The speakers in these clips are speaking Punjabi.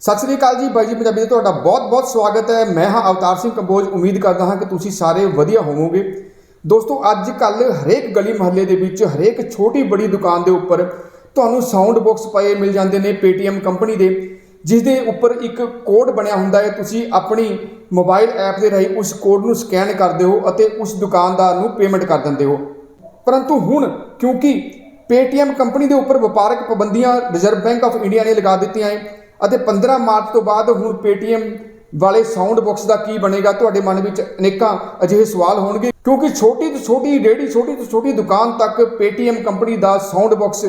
ਸਤਿ ਸ੍ਰੀ ਅਕਾਲ ਜੀ ਬਾਈ ਜੀ ਪੰਜਾਬੀ ਦੇ ਤੁਹਾਡਾ ਬਹੁਤ-ਬਹੁਤ ਸਵਾਗਤ ਹੈ। ਮੈਂ ਹਾਂ ਅਵਤਾਰ ਸਿੰਘ ਕੰਬੋਜ। ਉਮੀਦ ਕਰਦਾ ਹਾਂ ਕਿ ਤੁਸੀਂ ਸਾਰੇ ਵਧੀਆ ਹੋਵੋਗੇ। ਦੋਸਤੋ, ਅੱਜ ਕੱਲ ਹਰੇਕ ਗਲੀ ਮੁਹੱਲੇ ਦੇ ਵਿੱਚ ਹਰੇਕ ਛੋਟੀ ਬੜੀ ਦੁਕਾਨ ਦੇ ਉੱਪਰ ਤੁਹਾਨੂੰ ਸਾਊਂਡ ਬਾਕਸ ਪਏ ਮਿਲ ਜਾਂਦੇ ਨੇ Paytm ਕੰਪਨੀ ਦੇ ਜਿਸ ਦੇ ਉੱਪਰ ਇੱਕ ਕੋਡ ਬਣਿਆ ਹੁੰਦਾ ਹੈ। ਤੁਸੀਂ ਆਪਣੀ ਮੋਬਾਈਲ ਐਪ ਦੇ ਰਾਹੀਂ ਉਸ ਕੋਡ ਨੂੰ ਸਕੈਨ ਕਰਦੇ ਹੋ ਅਤੇ ਉਸ ਦੁਕਾਨਦਾਰ ਨੂੰ ਪੇਮੈਂਟ ਕਰ ਦਿੰਦੇ ਹੋ। ਪਰੰਤੂ ਹੁਣ ਕਿਉਂਕਿ Paytm ਕੰਪਨੀ ਦੇ ਉੱਪਰ ਵਪਾਰਕ ਪਾਬੰਦੀਆਂ ਰਿਜ਼ਰਵ ਬੈਂਕ ਆਫ ਇੰਡੀਆ ਨੇ ਲਗਾ ਦਿੱਤੀਆਂ ਹੈ ਅਤੇ 15 ਮਾਰਚ ਤੋਂ ਬਾਅਦ ਹੁਣ Paytm ਵਾਲੇ ਸਾਊਂਡ ਬਾਕਸ ਦਾ ਕੀ ਬਣੇਗਾ? ਤੁਹਾਡੇ ਮਨ ਵਿੱਚ ਅਨੇਕਾਂ ਅਜਿਹੇ ਸਵਾਲ ਹੋਣਗੇ, ਕਿਉਂਕਿ ਛੋਟੀ ਤੋਂ ਛੋਟੀ ਰੇੜੀ ਛੋਟੀ ਤੋਂ ਛੋਟੀ ਦੁਕਾਨ ਤੱਕ Paytm ਕੰਪਨੀ ਦਾ ਸਾਊਂਡ ਬਾਕਸ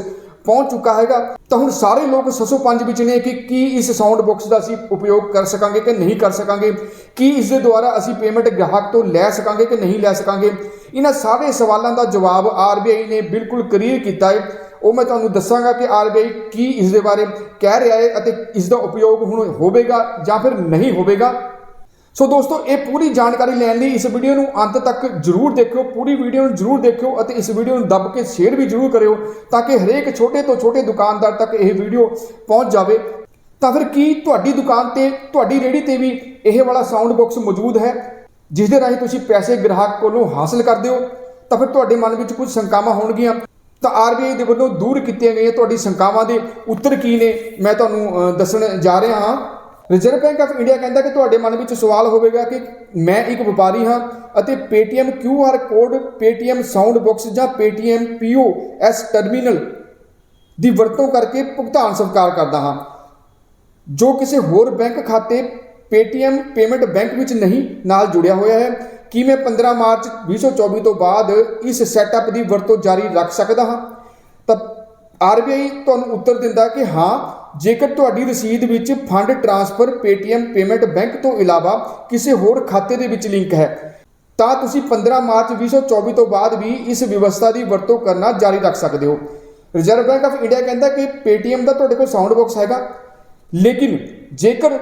ਪਹੁੰਚ ਚੁੱਕਾ ਹੈਗਾ। ਤਾਂ ਹੁਣ ਸਾਰੇ ਲੋਕ ਸਸੋ ਪੰਜ ਵਿੱਚ ਨੇ ਕਿ ਕੀ ਇਸ ਸਾਊਂਡ ਬਾਕਸ ਦਾ ਅਸੀਂ ਉਪਯੋਗ ਕਰ ਸਕਾਂਗੇ ਕਿ ਨਹੀਂ ਕਰ ਸਕਾਂਗੇ? ਕੀ ਇਸ ਦੇ ਦੁਆਰਾ ਅਸੀਂ ਪੇਮੈਂਟ ਗ੍ਰਾਹਕ ਤੋਂ ਲੈ ਸਕਾਂਗੇ ਕਿ ਨਹੀਂ ਲੈ ਸਕਾਂਗੇ? ਇਹਨਾਂ ਸਾਰੇ ਸਵਾਲਾਂ ਦਾ ਜਵਾਬ RBI ਨੇ ਬਿਲਕੁਲ ਕਲੀਅਰ ਕੀਤਾ ਹੈ। ਉਹ ਮੈਂ ਤੁਹਾਨੂੰ ਦੱਸਾਂਗਾ ਕਿ RBI ਕੀ ਇਸ ਦੇ ਬਾਰੇ ਕਹਿ ਰਿਹਾ ਹੈ ਅਤੇ ਇਸ ਦਾ ਉਪਯੋਗ ਹੁਣ ਹੋਵੇਗਾ ਜਾਂ ਫਿਰ ਨਹੀਂ ਹੋਵੇਗਾ। ਸੋ ਦੋਸਤੋ, ਇਹ ਪੂਰੀ ਜਾਣਕਾਰੀ ਲੈਣ ਲਈ ਇਸ ਵੀਡੀਓ ਨੂੰ ਅੰਤ ਤੱਕ ਜਰੂਰ ਦੇਖਿਓ, ਪੂਰੀ ਵੀਡੀਓ ਨੂੰ ਜਰੂਰ ਦੇਖਿਓ ਅਤੇ ਇਸ ਵੀਡੀਓ ਨੂੰ ਦੱਬ ਕੇ ਸ਼ੇਅਰ ਵੀ ਜਰੂਰ ਕਰਿਓ ਤਾਂ ਕਿ ਹਰੇਕ ਛੋਟੇ ਤੋਂ ਛੋਟੇ ਦੁਕਾਨਦਾਰ ਤੱਕ ਇਹ ਵੀਡੀਓ ਪਹੁੰਚ ਜਾਵੇ। ਤਾਂ ਫਿਰ ਕੀ ਤੁਹਾਡੀ ਦੁਕਾਨ ਤੇ, ਤੁਹਾਡੀ ਰੇਹੜੀ ਤੇ ਵੀ ਇਹ ਵਾਲਾ ਸਾਊਂਡ ਬਾਕਸ ਮੌਜੂਦ ਹੈ ਜਿਸ ਦੇ ਰਾਹੀਂ ਤੁਸੀਂ ਪੈਸੇ ਗ੍ਰਾਹਕ ਕੋਲੋਂ ਹਾਸਲ ਕਰਦੇ ਹੋ ਤਾਂ ਫਿਰ ਤੁਹਾਡੇ ਮਨ ਵਿੱਚ ਕੁਝ ਸ਼ੰਕਾਵਾਂ ਹੋਣਗੀਆਂ। ਤਾਂ ਆਰਬੀਆਈ ਦੇ ਵੱਲੋਂ ਦੂਰ ਕੀਤੀਆਂ ਗਈਆਂ ਤੁਹਾਡੀ ਸ਼ੰਕਾਵਾਂ ਦੇ ਉੱਤਰ ਕੀ ਨੇ? ਮੈਂ ਤੁਹਾਨੂੰ ਦੱਸਣ ਜਾ ਰਿਹਾ ਹਾਂ। ਰਿਜ਼ਰਵ ਬੈਂਕ ਆਫ ਇੰਡੀਆ ਕਹਿੰਦਾ ਕਿ ਤੁਹਾਡੇ ਮਨ ਵਿੱਚ ਸਵਾਲ ਹੋਵੇਗਾ ਕਿ ਮੈਂ ਇੱਕ ਵਪਾਰੀ ਹਾਂ ਅਤੇ Paytm QR code Paytm sound box ਜਾਂ Paytm POS ਟਰਮੀਨਲ ਦੀ ਵਰਤੋਂ ਕਰਕੇ ਭੁਗਤਾਨ ਸਵੀਕਾਰ ਕਰਦਾ ਹਾਂ। ਜੋ ਕਿਸੇ ਹੋਰ ਬੈਂਕ ਖਾਤੇ Paytm ਪੇਮੈਂਟ ਬੈਂਕ ਵਿੱਚ ਨਹੀਂ ਨਾਲ ਜੁੜਿਆ ਹੋਇਆ ਹੈ ਕੀ ਮੈਂ 15 ਮਾਰਚ 2024 ਤੋਂ ਬਾਅਦ ਇਸ ਸੈਟਅਪ ਦੀ ਵਰਤੋਂ ਜਾਰੀ ਰੱਖ ਸਕਦਾ ਹਾਂ? ਤਾਂ RBI ਤੁਹਾਨੂੰ ਉੱਤਰ ਦਿੰਦਾ ਕਿ ਹਾਂ, ਜੇਕਰ ਤੁਹਾਡੀ ਰਸੀਦ ਵਿੱਚ fund transfer Paytm payment bank ਤੋਂ ਇਲਾਵਾ ਕਿਸੇ ਹੋਰ ਖਾਤੇ ਦੇ ਵਿੱਚ ਲਿੰਕ ਹੈ, ਤਾਂ ਤੁਸੀਂ 15 ਮਾਰਚ 2024 ਤੋਂ ਬਾਅਦ ਵੀ ਇਸ ਵਿਵਸਥਾ ਦੀ ਵਰਤੋਂ ਕਰਨਾ ਜਾਰੀ ਰੱਖ ਸਕਦੇ ਹੋ। ਰਿਜ਼ਰਵ ਬੈਂਕ ਆਫ ਇੰਡੀਆ ਕਹਿੰਦਾ ਕਿ Paytm ਦਾ ਤੁਹਾਡੇ ਕੋਲ ਸਾਊਂਡ ਬਾਕਸ ਹੈਗਾ। ਲੇਕਿਨ ਜੇਕਰ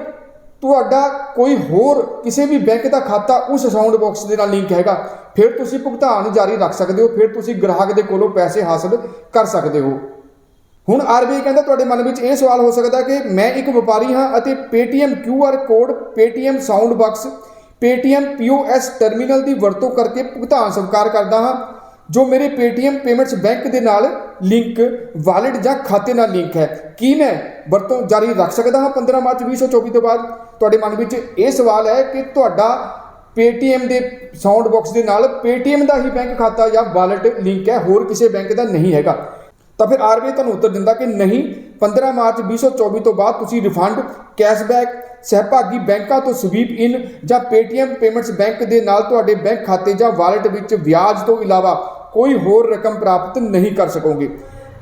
ਤੁਹਾਡਾ ਕੋਈ ਹੋਰ ਕਿਸੇ ਵੀ ਬੈਂਕ ਦਾ ਖਾਤਾ ਉਸ ਸਾਊਂਡ ਬਾਕਸ ਦੇ ਨਾਲ ਲਿੰਕ ਹੈਗਾ। ਫਿਰ ਤੁਸੀਂ ਭੁਗਤਾਨ ਜਾਰੀ ਰੱਖ ਸਕਦੇ ਹੋ, ਫਿਰ ਤੁਸੀਂ ਗ੍ਰਾਹਕ ਦੇ ਕੋਲੋਂ ਪੈਸੇ ਹਾਸਲ ਕਰ ਸਕਦੇ ਹੋ। ਹੁਣ ਆਰਬੀਆਈ ਕਹਿੰਦਾ, ਤੁਹਾਡੇ ਮਨ ਵਿੱਚ ਇਹ ਸਵਾਲ ਹੋ ਸਕਦਾ ਕਿ ਮੈਂ ਇੱਕ ਵਪਾਰੀ ਹਾਂ ਅਤੇ Paytm QR code Paytm sound box Paytm POS terminal ਦੀ ਵਰਤੋਂ ਕਰਕੇ ਭੁਗਤਾਨ ਸਵੀਕਾਰ ਕਰਦਾ ਹਾਂ, ਜੋ ਮੇਰੇ Paytm ਪੇਮੈਂਟਸ ਬੈਂਕ ਦੇ ਨਾਲ ਲਿੰਕ ਵਾਲਿਟ ਜਾਂ ਖਾਤੇ ਨਾਲ ਲਿੰਕ ਹੈ। ਕੀ ਮੈਂ ਵਰਤੋਂ ਜਾਰੀ ਰੱਖ ਸਕਦਾ ਹਾਂ 15 ਮਾਰਚ 2024 ਤੋਂ ਬਾਅਦ? ਤੁਹਾਡੇ ਮਨ ਵਿੱਚ ਇਹ ਸਵਾਲ ਹੈ ਕਿ ਤੁਹਾਡਾ Paytm ਦੇ ਸਾਊਂਡ ਬਾਕਸ ਦੇ ਨਾਲ Paytm ਦਾ ਹੀ ਬੈਂਕ ਖਾਤਾ ਜਾਂ ਵਾਲਟ ਲਿੰਕ ਹੈ, ਹੋਰ ਕਿਸੇ ਬੈਂਕ ਦਾ ਨਹੀਂ ਹੈਗਾ। ਤਾਂ ਫਿਰ ਆਰਬੀਆਈ ਤੁਹਾਨੂੰ ਉੱਤਰ ਦਿੰਦਾ ਕਿ ਨਹੀਂ 15 ਮਾਰਚ 2024 ਤੋਂ ਬਾਅਦ ਤੁਸੀਂ ਰਿਫੰਡ ਕੈਸ਼ਬੈਕ ਸਹਿਭਾਗੀ ਬੈਂਕਾਂ ਤੋਂ ਸਵੀਪ ਇਨ ਜਾਂ Paytm ਪੇਮੈਂਟਸ ਬੈਂਕ ਦੇ ਨਾਲ ਤੁਹਾਡੇ ਬੈਂਕ ਖਾਤੇ ਜਾਂ ਵਾਲਟ ਵਿੱਚ ਵਿਆਜ ਤੋਂ ਇਲਾਵਾ ਕੋਈ ਹੋਰ ਰਕਮ ਪ੍ਰਾਪਤ ਨਹੀਂ ਕਰ ਸਕੋਗੇ।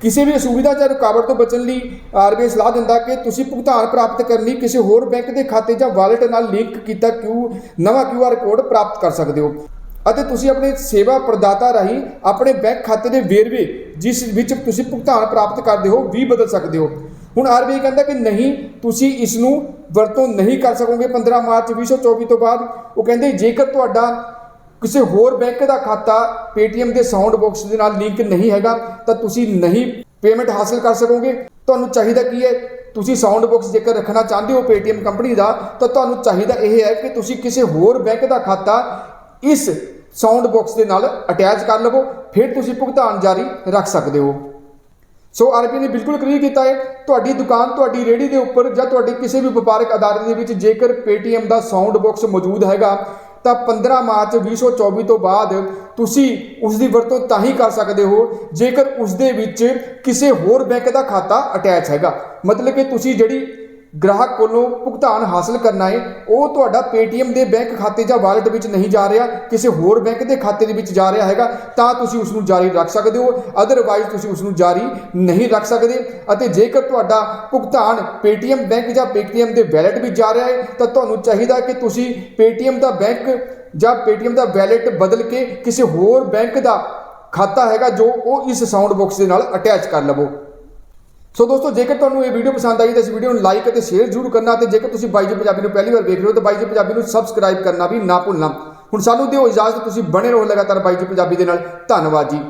ਕਿਸੇ ਵੀ ਅਸੁਵਿਧਾ ਜਾਂ ਰੁਕਾਵਟ ਤੋਂ ਬਚਣ ਲਈ ਆਰਬੀਆਈ ਸਲਾਹ ਦਿੰਦਾ ਕਿ ਤੁਸੀਂ ਭੁਗਤਾਨ ਪ੍ਰਾਪਤ ਕਰਨ ਲਈ ਕਿਸੇ ਹੋਰ ਬੈਂਕ ਦੇ ਖਾਤੇ ਜਾਂ ਵਾਲਿਟ ਨਾਲ ਲਿੰਕ ਕੀਤਾ ਕਿਊ ਨਵਾਂ ਕਿਊਆਰ ਕੋਡ ਪ੍ਰਾਪਤ ਕਰ ਸਕਦੇ ਹੋ। ਅਤੇ ਤੁਸੀਂ ਆਪਣੇ ਸੇਵਾ ਪ੍ਰਦਾਤਾ ਰਾਹੀਂ ਆਪਣੇ ਬੈਂਕ ਖਾਤੇ ਦੇ ਵੇਰਵੇ, ਜਿਸ ਵਿੱਚ ਤੁਸੀਂ ਭੁਗਤਾਨ ਪ੍ਰਾਪਤ ਕਰਦੇ ਹੋ, ਵੀ ਬਦਲ ਸਕਦੇ ਹੋ। ਹੁਣ ਆਰਬੀਆਈ ਕਹਿੰਦਾ ਕਿ ਨਹੀਂ, ਤੁਸੀਂ ਇਸ ਨੂੰ ਵਰਤੋਂ ਨਹੀਂ ਕਰ ਸਕੋਗੇ। 15 ਮਾਰਚ 2024 ਤੋਂ ਬਾਅਦ ਉਹ ਕਹਿੰਦੇ, ਜੇਕਰ ਤੁਹਾਡਾ ਕਿਸੇ ਹੋਰ ਬੈਂਕ ਦਾ ਖਾਤਾ Paytm ਦੇ ਸਾਊਂਡ ਬਾਕਸ ਦੇ ਨਾਲ ਲਿੰਕ ਨਹੀਂ ਹੈਗਾ, ਤਾਂ ਤੁਸੀਂ ਨਹੀਂ ਪੇਮੈਂਟ ਹਾਸਲ ਕਰ ਸਕੋਗੇ। ਤੁਹਾਨੂੰ ਚਾਹੀਦਾ ਕੀ ਹੈ? ਤੁਸੀਂ ਸਾਊਂਡ ਬਾਕਸ ਜੇਕਰ ਰੱਖਣਾ ਚਾਹੁੰਦੇ ਹੋ Paytm ਕੰਪਨੀ ਦਾ, ਤਾਂ ਤੁਹਾਨੂੰ ਚਾਹੀਦਾ ਇਹ ਹੈ ਕਿ ਤੁਸੀਂ ਕਿਸੇ ਹੋਰ ਬੈਂਕ ਦਾ ਖਾਤਾ ਇਸ ਸਾਊਂਡ ਬਾਕਸ ਦੇ ਨਾਲ ਅਟੈਚ ਕਰ ਲਵੋ, ਫਿਰ ਤੁਸੀਂ ਭੁਗਤਾਨ ਜਾਰੀ ਰੱਖ ਸਕਦੇ ਹੋ। ਸੋ ਆਰਬੀਆਈ ਨੇ ਬਿਲਕੁਲ ਕਲੀਅਰ ਕੀਤਾ ਹੈ, ਤੁਹਾਡੀ ਦੁਕਾਨ, ਤੁਹਾਡੀ ਰੇਹੜੀ ਦੇ ਉੱਪਰ ਜਾਂ ਤੁਹਾਡੇ ਕਿਸੇ ਵੀ ਵਪਾਰਕ ਅਦਾਰੇ ਦੇ ਵਿੱਚ ਜੇਕਰ Paytm ਦਾ ਸਾਊਂਡ ਬਾਕਸ ਮੌਜੂਦ ਹੈਗਾ ਤਾਂ 15 ਮਾਰਚ 2024 ਤੋਂ ਬਾਅਦ ਤੁਸੀਂ ਉਸ ਦੀ ਵਰਤੋਂ ਤਾਂ ਹੀ ਕਰ ਸਕਦੇ ਹੋ, ਜੇਕਰ ਉਸ ਦੇ ਵਿੱਚ ਕਿਸੇ ਹੋਰ ਬੈਂਕ ਦਾ ਖਾਤਾ ਅਟੈਚ ਹੈਗਾ। ਮਤਲਬ ਕਿ ਤੁਸੀਂ ਜਿਹੜੀ ਗ੍ਰਾਹਕ ਕੋਲੋਂ ਭੁਗਤਾਨ ਹਾਸਲ ਕਰਨਾ ਹੈ ਉਹ ਤੁਹਾਡਾ Paytm ਦੇ ਬੈਂਕ ਖਾਤੇ ਜਾਂ ਵਾਲਿਟ ਵਿੱਚ ਨਹੀਂ ਜਾ ਰਿਹਾ, ਕਿਸੇ ਹੋਰ ਬੈਂਕ ਦੇ ਖਾਤੇ ਦੇ ਵਿੱਚ ਜਾ ਰਿਹਾ ਹੈਗਾ, ਤਾਂ ਤੁਸੀਂ ਉਸ ਨੂੰ ਜਾਰੀ ਰੱਖ ਸਕਦੇ ਹੋ ਅਦਰਵਾਈਜ਼ ਤੁਸੀਂ ਉਸ ਨੂੰ ਜਾਰੀ ਨਹੀਂ ਰੱਖ ਸਕਦੇ। ਅਤੇ ਜੇਕਰ ਤੁਹਾਡਾ ਭੁਗਤਾਨ Paytm ਬੈਂਕ ਜਾਂ Paytm ਦੇ ਵੈਲਟ ਵਿੱਚ ਜਾ ਰਿਹਾ ਹੈ ਤਾਂ ਤੁਹਾਨੂੰ ਚਾਹੀਦਾ ਕਿ ਤੁਸੀਂ Paytm ਦਾ ਬੈਂਕ ਜਾਂ Paytm ਦਾ ਵੈਲਟ ਬਦਲ ਕੇ ਕਿਸੇ ਹੋਰ ਬੈਂਕ ਦਾ ਖਾਤਾ ਹੈਗਾ, ਜੋ ਉਹ ਇਸ ਸਾਊਂਡ ਬਾਕਸ ਦੇ ਨਾਲ ਅਟੈਚ ਕਰ ਲਵੋ। ਸੋ ਦੋਸਤੋ, ਜੇਕਰ ਤੁਹਾਨੂੰ ਇਹ ਵੀਡੀਓ ਪਸੰਦ ਆਈ ਤਾਂ ਇਸ ਵੀਡੀਓ ਨੂੰ ਲਾਈਕ ਅਤੇ ਸ਼ੇਅਰ ਜ਼ਰੂਰ ਕਰਨਾ ਤੇ ਜੇਕਰ ਤੁਸੀਂ ਬਾਈ ਜੀ ਪੰਜਾਬੀ ਨੂੰ ਪਹਿਲੀ ਵਾਰ ਵੇਖ ਰਹੇ ਹੋ ਤਾਂ ਬਾਈ ਜੀ ਪੰਜਾਬੀ ਨੂੰ ਸਬਸਕ੍ਰਾਈਬ ਕਰਨਾ ਵੀ ਨਾ ਭੁੱਲਣਾ। ਹੁਣ ਸਾਨੂੰ ਦਿਓ ਇਜਾਜ਼ਤ, ਤੁਸੀਂ ਬਣੇ ਰਹੋ ਲਗਾਤਾਰ ਬਾਈ ਜੀ ਪੰਜਾਬੀ ਦੇ ਨਾਲ। ਧੰਨਵਾਦ ਜੀ।